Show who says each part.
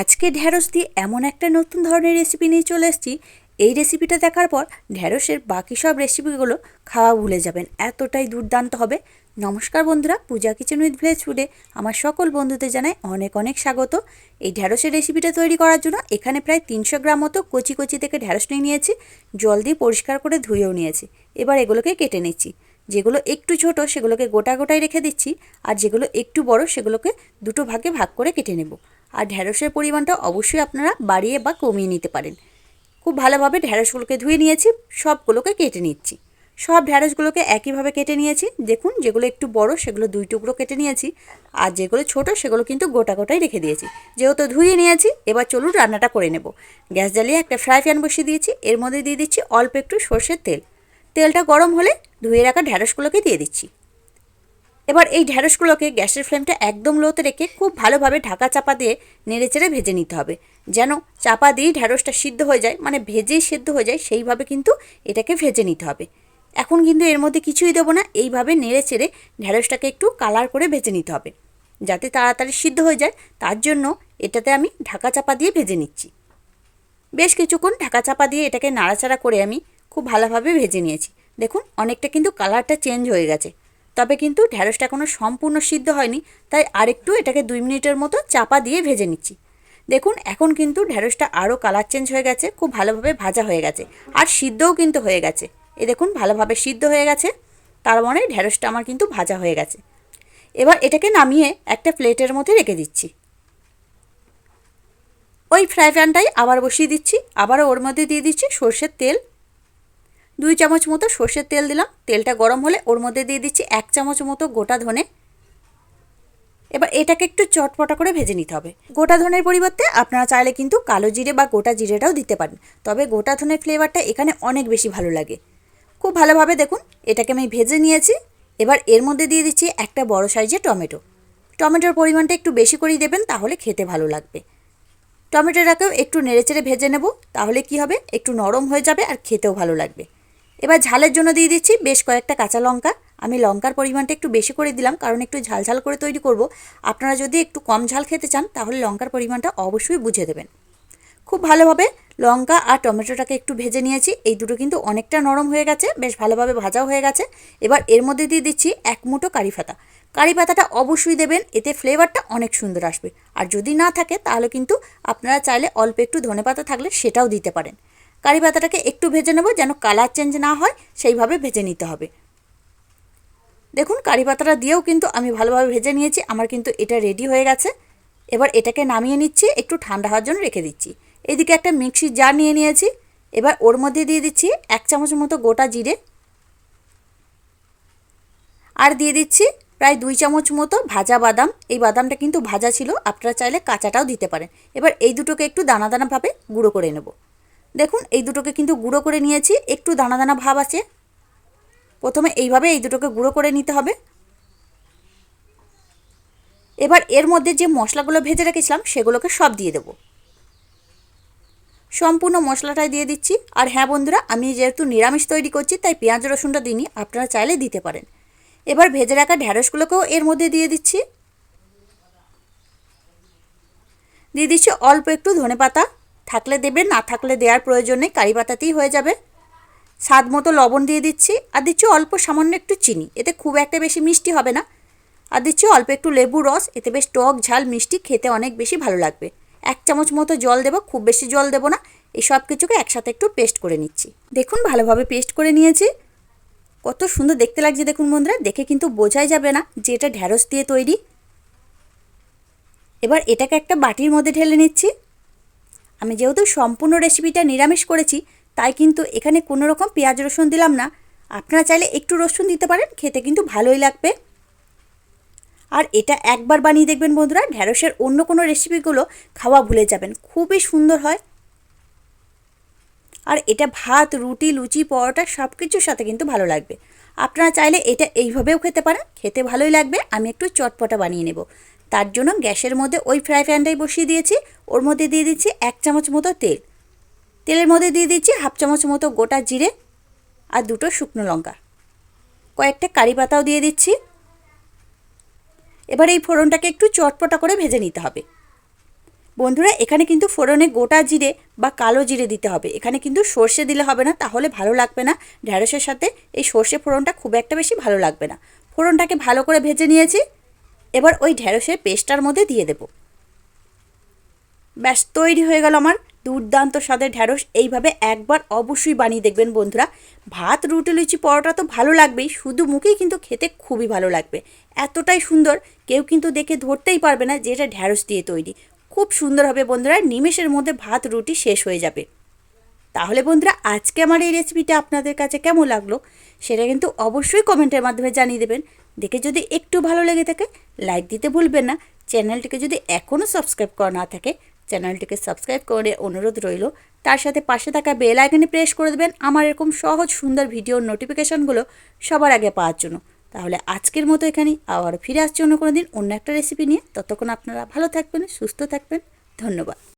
Speaker 1: আজকে ঢ্যাঁড়স দিয়ে এমন একটা নতুন ধরনের রেসিপি নিয়ে চলে এসেছি। এই রেসিপিটা দেখার পর ঢ্যাঁড়সের বাকি সব রেসিপিগুলো খাওয়া ভুলে যাবেন, এতটাই দুর্দান্ত হবে। নমস্কার বন্ধুরা, পূজা কিচেন উইথ ভিলেজ ফুডে আমার সকল বন্ধুদের জানাই অনেক অনেক স্বাগত। এই ঢ্যাঁড়সের রেসিপিটা তৈরি করার জন্য এখানে প্রায় তিনশো গ্রাম মতো কচি কচি থেকে ঢ্যাঁড়স নিয়ে নিয়েছি, জল দিয়ে পরিষ্কার করে ধুয়েও নিয়েছি। এবার এগুলোকে কেটে নিচ্ছি। যেগুলো একটু ছোট সেগুলোকে গোটা গোটায় রেখে দিচ্ছি, আর যেগুলো একটু বড় সেগুলোকে দুটো ভাগে ভাগ করে কেটে নেব। আর ঢ্যাঁড়সের পরিমাণটা অবশ্যই আপনারা বাড়িয়ে বা কমিয়ে নিতে পারেন। খুব ভালোভাবে ঢ্যাঁড়সগুলোকে ধুয়ে নিয়েছি, সবগুলোকে কেটে নিচ্ছি। সব ঢ্যাঁড়সগুলোকে একইভাবে কেটে নিয়েছি। দেখুন, যেগুলো একটু বড়, সেগুলো দুই টুকরো কেটে নিয়েছি। আর যেগুলো ছোট, সেগুলো কিন্তু গোটা গোটাই রেখে দিয়েছি। যেহেতু ধুয়ে নিয়েছি, এবার চলুন রান্নাটা করে নেব। গ্যাস জ্বালিয়ে একটা ফ্রাই প্যান বসিয়ে দিয়েছি। এর মধ্যে দিয়ে দিচ্ছি অল্প একটু সর্ষের তেল। তেলটা গরম হলে ধুয়ে রাখা ঢ্যাঁড়সগুলোকে দিয়ে দিচ্ছি। এবার এই ঢ্যাঁড়সগুলোকে গ্যাসের ফ্লেমটা একদম লোতে রেখে খুব ভালোভাবে ঢাকা চাপা দিয়ে নেড়ে চেড়ে ভেজে নিতে হবে। যেন চাপা দিয়েই ঢ্যাঁড়সটা সিদ্ধ হয়ে যায় মানে ভেজেই সিদ্ধ হয়ে যায়, সেইভাবে কিন্তু এটাকে ভেজে নিতে হবে। এখন কিন্তু এর মধ্যে কিছুই দেবো না, এইভাবে নেড়ে চেড়ে ঢ্যাঁড়সটাকে একটু কালার করে ভেজে নিতে হবে। যাতে তাড়াতাড়ি সিদ্ধ হয়ে যায়, তার জন্য এটাতে আমি ঢাকা চাপা দিয়ে ভেজে নিচ্ছি। বেশ কিছুক্ষণ ঢাকা চাপা দিয়ে এটাকে নাড়াচাড়া করে আমি খুব ভালোভাবে ভেজে নিয়েছি। দেখুন, অনেকটা কিন্তু কালারটা চেঞ্জ হয়ে গেছে। তবে কিন্তু ঢ্যাঁড়সটা এখনও সম্পূর্ণ সিদ্ধ হয়নি, তাই আরেকটু এটাকে দুই মিনিটের মতো চাপা দিয়ে ভেজে নিচ্ছি। দেখুন, এখন কিন্তু ঢ্যাঁড়সটা আরও কালার চেঞ্জ হয়ে গেছে, খুব ভালোভাবে ভাজা হয়ে গেছে, আর সিদ্ধও কিন্তু হয়ে গেছে। এ দেখুন, ভালোভাবে সিদ্ধ হয়ে গেছে, তার মানে ঢ্যাঁড়সটা আমার কিন্তু ভাজা হয়ে গেছে। এবার এটাকে নামিয়ে একটা প্লেটের মধ্যে রেখে দিচ্ছি। ওই ফ্রাই প্যানটাই আবার বসিয়ে দিচ্ছি, আবারও ওর মধ্যে দিয়ে দিচ্ছি সর্ষের তেল দুই চামচ মতো সর্ষের তেল দিলাম। তেলটা গরম হলে ওর মধ্যে দিয়ে দিচ্ছি এক চামচ মতো গোটা ধনে। এবার এটাকে একটু চটপটা করে ভেজে নিতে হবে। গোটা ধনের পরিবর্তে আপনারা চাইলে কিন্তু কালো জিরে বা গোটা জিরেটাও দিতে পারেন। তবে গোটা ধনের ফ্লেভারটা এখানে অনেক বেশি ভালো লাগে। খুব ভালোভাবে দেখুন, এটাকে আমি ভেজে নিয়েছি। এবার এর মধ্যে দিয়ে দিচ্ছি একটা বড় সাইজের টমেটো। টমেটোর পরিমাণটা একটু বেশি করেই দেবেন, তাহলে খেতে ভালো লাগবে। টমেটোটাকেও একটু নেড়েচেড়ে ভেজে নেব, তাহলে কি হবে? একটু নরম হয়ে যাবে আর খেতেও ভালো লাগবে। এবার ঝালের জন্য দিয়ে দিচ্ছি বেশ কয়েকটা কাঁচা লঙ্কা। আমি লঙ্কার পরিমাণটা একটু বেশি করে দিলাম, কারণ একটু ঝাল ঝাল করে তৈরি করব। আপনারা যদি একটু কম ঝাল খেতে চান, তাহলে লঙ্কার পরিমাণটা অবশ্যই বুঝে দেবেন। খুব ভালোভাবে লঙ্কা আর টমেটোটাকে একটু ভেজে নিয়েছি। এই দুটো কিন্তু অনেকটা নরম হয়ে গেছে, বেশ ভালোভাবে ভাজাও হয়ে গেছে। এবার এর মধ্যে দিয়ে দিচ্ছি এক মুঠো কারি পাতা। কারি পাতাটা অবশ্যই দেবেন, এতে ফ্লেভারটা অনেক সুন্দর আসবে। আর যদি না থাকে, তাহলে কিন্তু আপনারা চাইলে অল্প একটু ধনে পাতা থাকলে সেটাও দিতে পারেন। কারি পাতাটাকে একটু ভেজে নেব যেন কালার চেঞ্জ না হয়, সেইভাবে ভেজে নিতে হবে। দেখুন কারি পাতাটা দিয়েও কিন্তু আমি ভালোভাবে ভেজে নিয়েছি, আমার কিন্তু এটা রেডি হয়ে গেছে। এবার এটাকে নামিয়ে নিচ্ছি, একটু ঠান্ডা হওয়ার জন্য রেখে দিচ্ছি। এদিকে একটা মিক্সি জার নিয়ে নিয়েছি, এবার ওর মধ্যে দিয়ে দিচ্ছি এক চামচ মতো গোটা জিরে। আর দিয়ে দিচ্ছি প্রায় দুই চামচ মতো ভাজা বাদাম, এই বাদামটা কিন্তু ভাজা ছিল, আপনারা চাইলে কাঁচাটাও দিতে পারেন। এবার এই দুটোকে একটু দানা দানাভাবে গুঁড়ো করে নেব। দেখুন, এই দুটোকে কিন্তু গুঁড়ো করে নিয়েছি। একটু দানা দানা ভাব আছে। প্রথমে এইভাবে এই দুটোকে গুঁড়ো করে নিতে হবে। এবার এর মধ্যে যে মশলাগুলো ভেজে রেখেছিলাম, সেগুলোকে সব দিয়ে দেবো। সম্পূর্ণ মশলাটাই দিয়ে দিচ্ছি। আর হ্যাঁ বন্ধুরা, আমি যেহেতু নিরামিষ তৈরি করছি, তাই পেঁয়াজ রসুনটা দিইনি, আপনারা চাইলে দিতে পারেন। এবার ভেজে রাখা ঢ্যাঁড়সগুলোকেও এর মধ্যে দিয়ে দিচ্ছি। দিয়ে দিচ্ছি অল্প একটু ধনে পাতা থাকলে দেবেন, না থাকলে দেওয়ার প্রয়োজন কারি পাতাতেই হয়ে যাবে। স্বাদ মতো লবণ দিয়ে দিচ্ছি, আর দিচ্ছি অল্প সামান্য একটু চিনি। এতে খুব একটা বেশি মিষ্টি হবে না। আর দিচ্ছি অল্প একটু লেবু রস, এতে বেশ টক, ঝাল, মিষ্টি খেতে অনেক বেশি ভালো লাগবে। এক চামচ মতো জল দেবো, খুব বেশি জল দেবো না। এই সব কিছুকে একসাথে একটু পেস্ট করে নিচ্ছি। দেখুন, ভালোভাবে পেস্ট করে নিয়েছি। কত সুন্দর দেখতে লাগছে দেখুন বন্ধুরা, দেখে কিন্তু বোঝাই যাবে না যে এটা ঢ্যাঁড়স দিয়ে তৈরি। এবার এটাকে একটা বাটির মধ্যে ঢেলে নিচ্ছি। আমি যেহেতু সম্পূর্ণ রেসিপিটা নিরামিষ করেছি, তাই কিন্তু এখানে কোনো রকম পেঁয়াজ রসুন দিলাম না। আপনারা চাইলে একটু রসুন দিতে পারেন, খেতে কিন্তু ভালোই লাগবে। আর এটা একবার বানিয়ে দেখবেন বন্ধুরা, ঢ্যাঁড়সের অন্য কোনো রেসিপিগুলো খাওয়া ভুলে যাবেন, খুবই সুন্দর হয়। আর এটা ভাত, রুটি, লুচি, পরোটা সব কিছুর সাথে কিন্তু ভালো লাগবে। আপনারা চাইলে এটা এইভাবেও খেতে পারেন, খেতে ভালোই লাগবে। আমি একটু চটপটা বানিয়ে নেব। তার জন্য গ্যাসের মধ্যে ওই ফ্রাই প্যানটাই বসিয়ে দিয়েছি। ওর মধ্যে দিয়ে দিচ্ছি এক চামচ মতো তেল। তেলের মধ্যে দিয়ে দিচ্ছি হাফ চামচ মতো গোটা জিরে আর দুটো শুকনো লঙ্কা। কয়েকটা কারি পাতাও দিয়ে দিচ্ছি। এবার এই ফোড়নটাকে একটু চটপটা করে ভেজে নিতে হবে। বন্ধুরা, এখানে কিন্তু ফোড়নে গোটা জিরে বা কালো জিরে দিতে হবে। এখানে কিন্তু সর্ষে দিলে হবে না, তাহলে ভালো লাগবে না। ঢ্যাঁড়সের সাথে এই সর্ষে ফোড়নটা খুব একটা বেশি ভালো লাগবে না। ফোড়নটাকে ভালো করে ভেজে নিয়েছি। এবার ওই ঢ্যাঁড়সের পেস্টটার মধ্যে দিয়ে দেব। ব্যাস, তৈরি হয়ে গেল আমার দুর্দান্ত স্বাদের ঢ্যাঁড়স এইভাবে একবার অবশ্যই বানিয়ে দেখবেন বন্ধুরা। ভাত, রুটি, লুচি, পরোটা তো ভালো লাগবেই, শুধু মুখেই কিন্তু খেতে খুবই ভালো লাগবে। এতটাই সুন্দর, কেউ কিন্তু দেখে ধরতেই পারবে না যে এটা ঢ্যাঁড়স দিয়ে তৈরি। খুব সুন্দর হবে বন্ধুরা, নিমেষের মধ্যে ভাত, রুটি শেষ হয়ে যাবে। তাহলে বন্ধুরা, আজকে আমার এই রেসিপিটা আপনাদের কাছে কেমন লাগল, সেটা কিন্তু অবশ্যই কমেন্টের মাধ্যমে জানিয়ে দেবেন। দেখে যদি একটু ভালো লেগে থাকে লাইক দিতে ভুলবেন না। চ্যানেলটিকে যদি এখনও সাবস্ক্রাইব করা না থাকে, চ্যানেলটিকে সাবস্ক্রাইব করে অনুরোধ রইল। তার সাথে পাশে থাকা বেল আইকনে প্রেস করে দেবেন। আমার এরকম সহজ, সুন্দর ভিডিওর নোটিফিকেশনগুলো সবার আগে পাওয়ার জন্য। তাহলে আজকের মতো এখানেই। আবার ফিরে আসছি অন্য কোনো দিন অন্য একটা রেসিপি নিয়ে। ততক্ষণ আপনারা ভালো থাকবেন, সুস্থ থাকবেন। ধন্যবাদ।